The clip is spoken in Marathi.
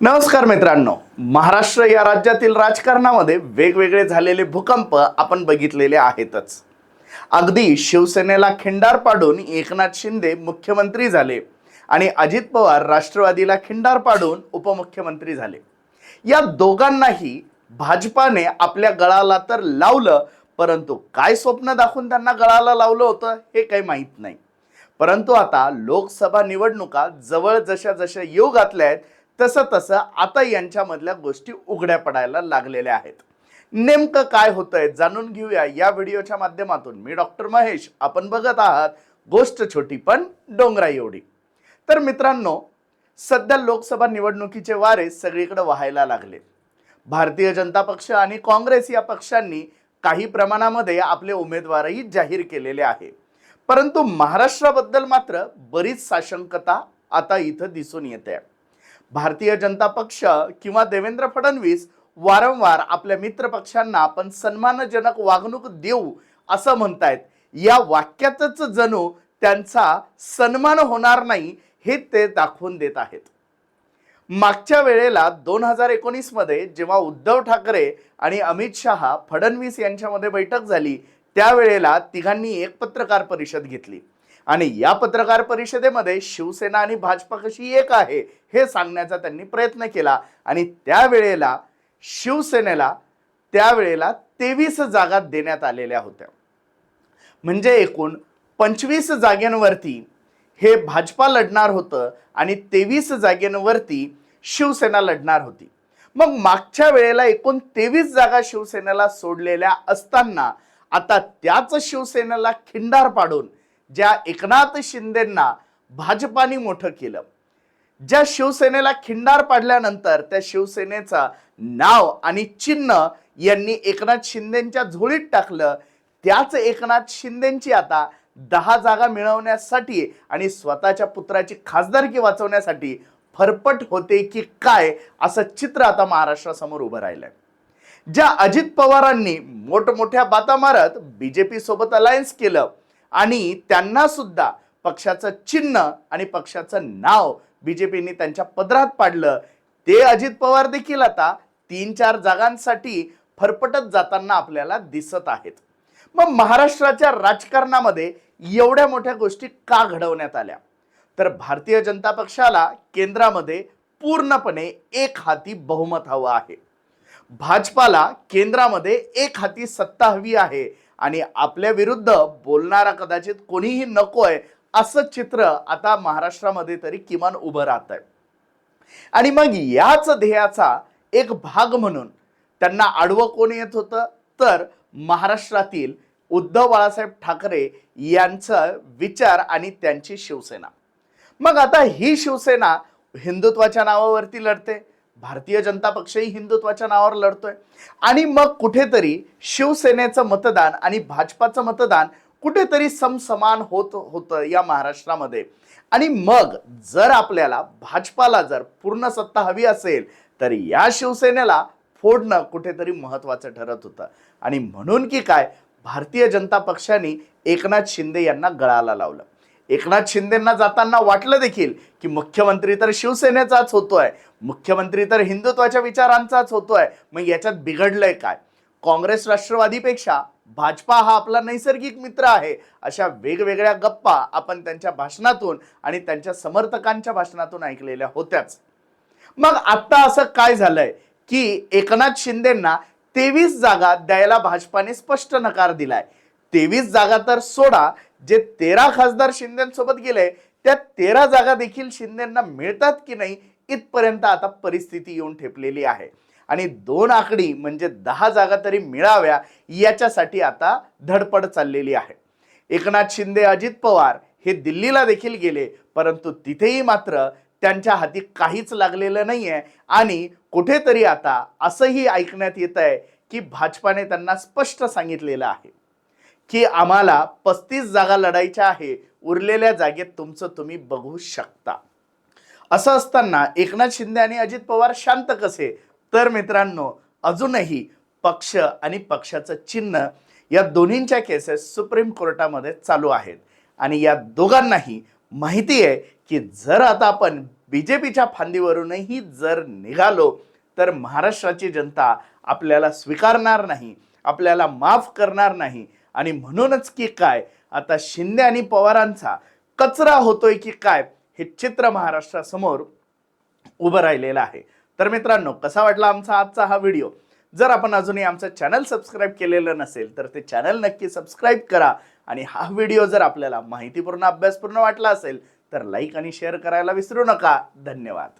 नमस्कार मित्रांनो. महाराष्ट्र या राज्यातील राजकारणामध्ये वेगवेगळे झालेले भूकंप आपण बघितलेले आहेतच. अगदी शिवसेनेला खिंडार पाडून एकनाथ शिंदे मुख्यमंत्री झाले आणि अजित पवार राष्ट्रवादीला खिंडार पाडून उपमुख्यमंत्री झाले. या दोघांनाही भाजपाने आपल्या गळाला तर लावलं परंतु काय स्वप्न दाखवून त्यांना गळाला लावलं होतं हे काही माहीत नाही. परंतु आता लोकसभा निवडणुका जवळ जशा जशा येऊ घातल्या आहेत तसं तसं आता यांच्यामधल्या गोष्टी उघड्या पडायला लागलेल्या आहेत. नेमकं काय होतंय जाणून घेऊया या व्हिडिओच्या माध्यमातून. मी डॉक्टर महेश. आपण बघत आहात गोष्ट छोटी पण डोंगरा एवढी. तर मित्रांनो सध्या लोकसभा निवडणुकीचे वारे सगळीकडे व्हायला लागले. भारतीय जनता पक्ष आणि काँग्रेस या पक्षांनी काही प्रमाणामध्ये आपले उमेदवारही जाहीर केलेले आहे. परंतु महाराष्ट्राबद्दल मात्र बरीच साशंकता आता इथं दिसून येते. भारतीय जनता पक्ष किंवा देवेंद्र फडणवीस वारंवार आपल्या मित्र पक्षांना आपण सन्मानजनक वागणूक देऊ असं म्हणतायत. या वाक्यातच जणू त्यांचा सन्मान होणार नाही हे ते दाखवून देत आहेत. मागच्या वेळेला दोन हजार एकोणीसमध्ये जेव्हा उद्धव ठाकरे आणि अमित शहा फडणवीस यांच्यामध्ये बैठक झाली त्यावेळेला तिघांनी एक पत्रकार परिषद घेतली. आणि या पत्रकार परिषदेमध्ये शिवसेना आणि भाजपा कशी एक आहे हे सांगण्याचा त्यांनी प्रयत्न केला. आणि त्यावेळेला शिवसेनेला त्यावेळेला तेवीस जागा देण्यात आलेल्या होत्या. म्हणजे एकूण पंचवीस जागेंवरती हे भाजपा लढणार होतं आणि तेवीस जागेंवरती शिवसेना लढणार होती. मग मागच्या वेळेला एकूण तेवीस जागा शिवसेनेला सोडलेल्या असताना आता त्याच शिवसेनेला खिंडार पाडून ज्या एकनाथ शिंदेंना भाजपाने मोठं केलं. ज्या शिवसेनेला खिंडार पाडल्यानंतर त्या शिवसेनेचं नाव आणि चिन्ह यांनी एकनाथ शिंदेच्या झोळीत टाकलं त्याच एकनाथ शिंदेची आता दहा जागा मिळवण्यासाठी आणि स्वतःच्या पुत्राची खासदारकी वाचवण्यासाठी फरफट होते की काय असं चित्र आता महाराष्ट्रासमोर उभं राहिलंय. ज्या अजित पवारांनी मोठमोठ्या बाता मारत बीजेपी सोबत अलायन्स केलं आणि त्यांना सुद्धा पक्षाचं चिन्ह आणि पक्षाचं नाव बीजेपीने त्यांच्या पदरात पाडलं. ते अजित पवार देखील आता तीन चार जागांसाठी फरफटत जाताना आपल्याला दिसत आहेत. मग महाराष्ट्राच्या राजकारणामध्ये एवढ्या मोठ्या गोष्टी का घडवण्यात आल्या? तर भारतीय जनता पक्षाला केंद्रामध्ये पूर्णपणे एक हाती बहुमत हवं आहे. भाजपाला केंद्रामध्ये एक हाती सत्ता हवी आहे. आणि आपल्या विरुद्ध बोलणारा कदाचित कोणीही नकोय असं चित्र आता महाराष्ट्रामध्ये तरी किमान उभं राहत आहे आणि मग याच ध्येयाचा एक भाग म्हणून त्यांना आडवं कोण येत होतं? तर महाराष्ट्रातील उद्धव बाळासाहेब ठाकरे यांचा विचार आणि त्यांची शिवसेना. मग आता ही शिवसेना हिंदुत्वाच्या नावावरती लढते. भारतीय जनता पक्षही हिंदुत्वाच्या नावावर लढतोय. आणि मग कुठेतरी शिवसेनेचं मतदान आणि भाजपाचं मतदान कुठेतरी समसमान होत होतं या महाराष्ट्रामध्ये. आणि मग जर आपल्याला भाजपाला जर पूर्ण सत्ता हवी असेल तर या शिवसेनेला फोडणं कुठेतरी महत्त्वाचं ठरत होतं. आणि म्हणून की काय भारतीय जनता पक्षाने एकनाथ शिंदे यांना गळाला लावलं. एकनाथ शिंदेंना जाताना वाटलं देखील की मुख्यमंत्री तर शिवसेनेचाच होतोय. मुख्यमंत्री तर हिंदुत्वाच्या विचारांचाच होतोय. मग याच्यात बिघडलंय काय? काँग्रेस राष्ट्रवादीपेक्षा भाजपा हा आपला नैसर्गिक मित्र आहे. अशा वेगवेगळ्या गप्पा आपण त्यांच्या भाषणातून आणि त्यांच्या समर्थकांच्या भाषणातून ऐकलेल्या होत्याच. मग आता असं काय झालंय की एकनाथ शिंदेंना तेवीस जागा द्यायला भाजपाने स्पष्ट नकार दिलाय. तेवीस जागा तर सोडा जे तेरा खासदार शिंदेसोबत गेले त्या तेरा जागा देखील शिंदेना मिळतात की नाही इथपर्यंत आता परिस्थिती येऊन ठेपलेली आहे. आणि दोन आकडी म्हणजे दहा जागा तरी मिळाव्या याच्यासाठी आता धडपड चाललेली आहे. एकनाथ शिंदे अजित पवार हे दिल्लीला देखील गेले परंतु तिथेही मात्र त्यांच्या हाती काहीच लागलेलं नाही आहे आणि कुठेतरी आता असंही ऐकण्यात येत आहे की भाजपाने त्यांना स्पष्ट सांगितलेलं आहे. की आम्हाला पस्तीस जागा लढायच्या आहे उरलेल्या जागेत तुमचं तुम्ही बघू शकता. असं असताना एकनाथ शिंदे आणि अजित पवार शांत कसे? तर मित्रांनो अजूनही पक्ष आणि पक्षाचं चिन्ह या दोन्हींच्या केसेस सुप्रीम कोर्टामध्ये चालू आहेत. आणि या दोघांनाही माहिती आहे की जर आता आपण बी जे पीच्या फांदीवरूनही जर निघालो तर महाराष्ट्राची जनता आपल्याला स्वीकारणार नाही आपल्याला माफ करणार नाही आणि म्हणूनच की काय आता शिंदे आणि पवारांचा कचरा होतोय की काय हे चित्र महाराष्ट्रासमोर उभं राहिलेलं आहे. तर मित्रांनो कसा वाटला आमचा आजचा हा व्हिडिओ? जर आपण अजूनही आमचं चॅनल सबस्क्राईब केलेलं नसेल तर ते चॅनल नक्की सबस्क्राईब करा आणि हा व्हिडिओ जर आपल्याला माहितीपूर्ण अभ्यासपूर्ण वाटला असेल तर लाईक आणि शेअर करायला विसरू नका. धन्यवाद.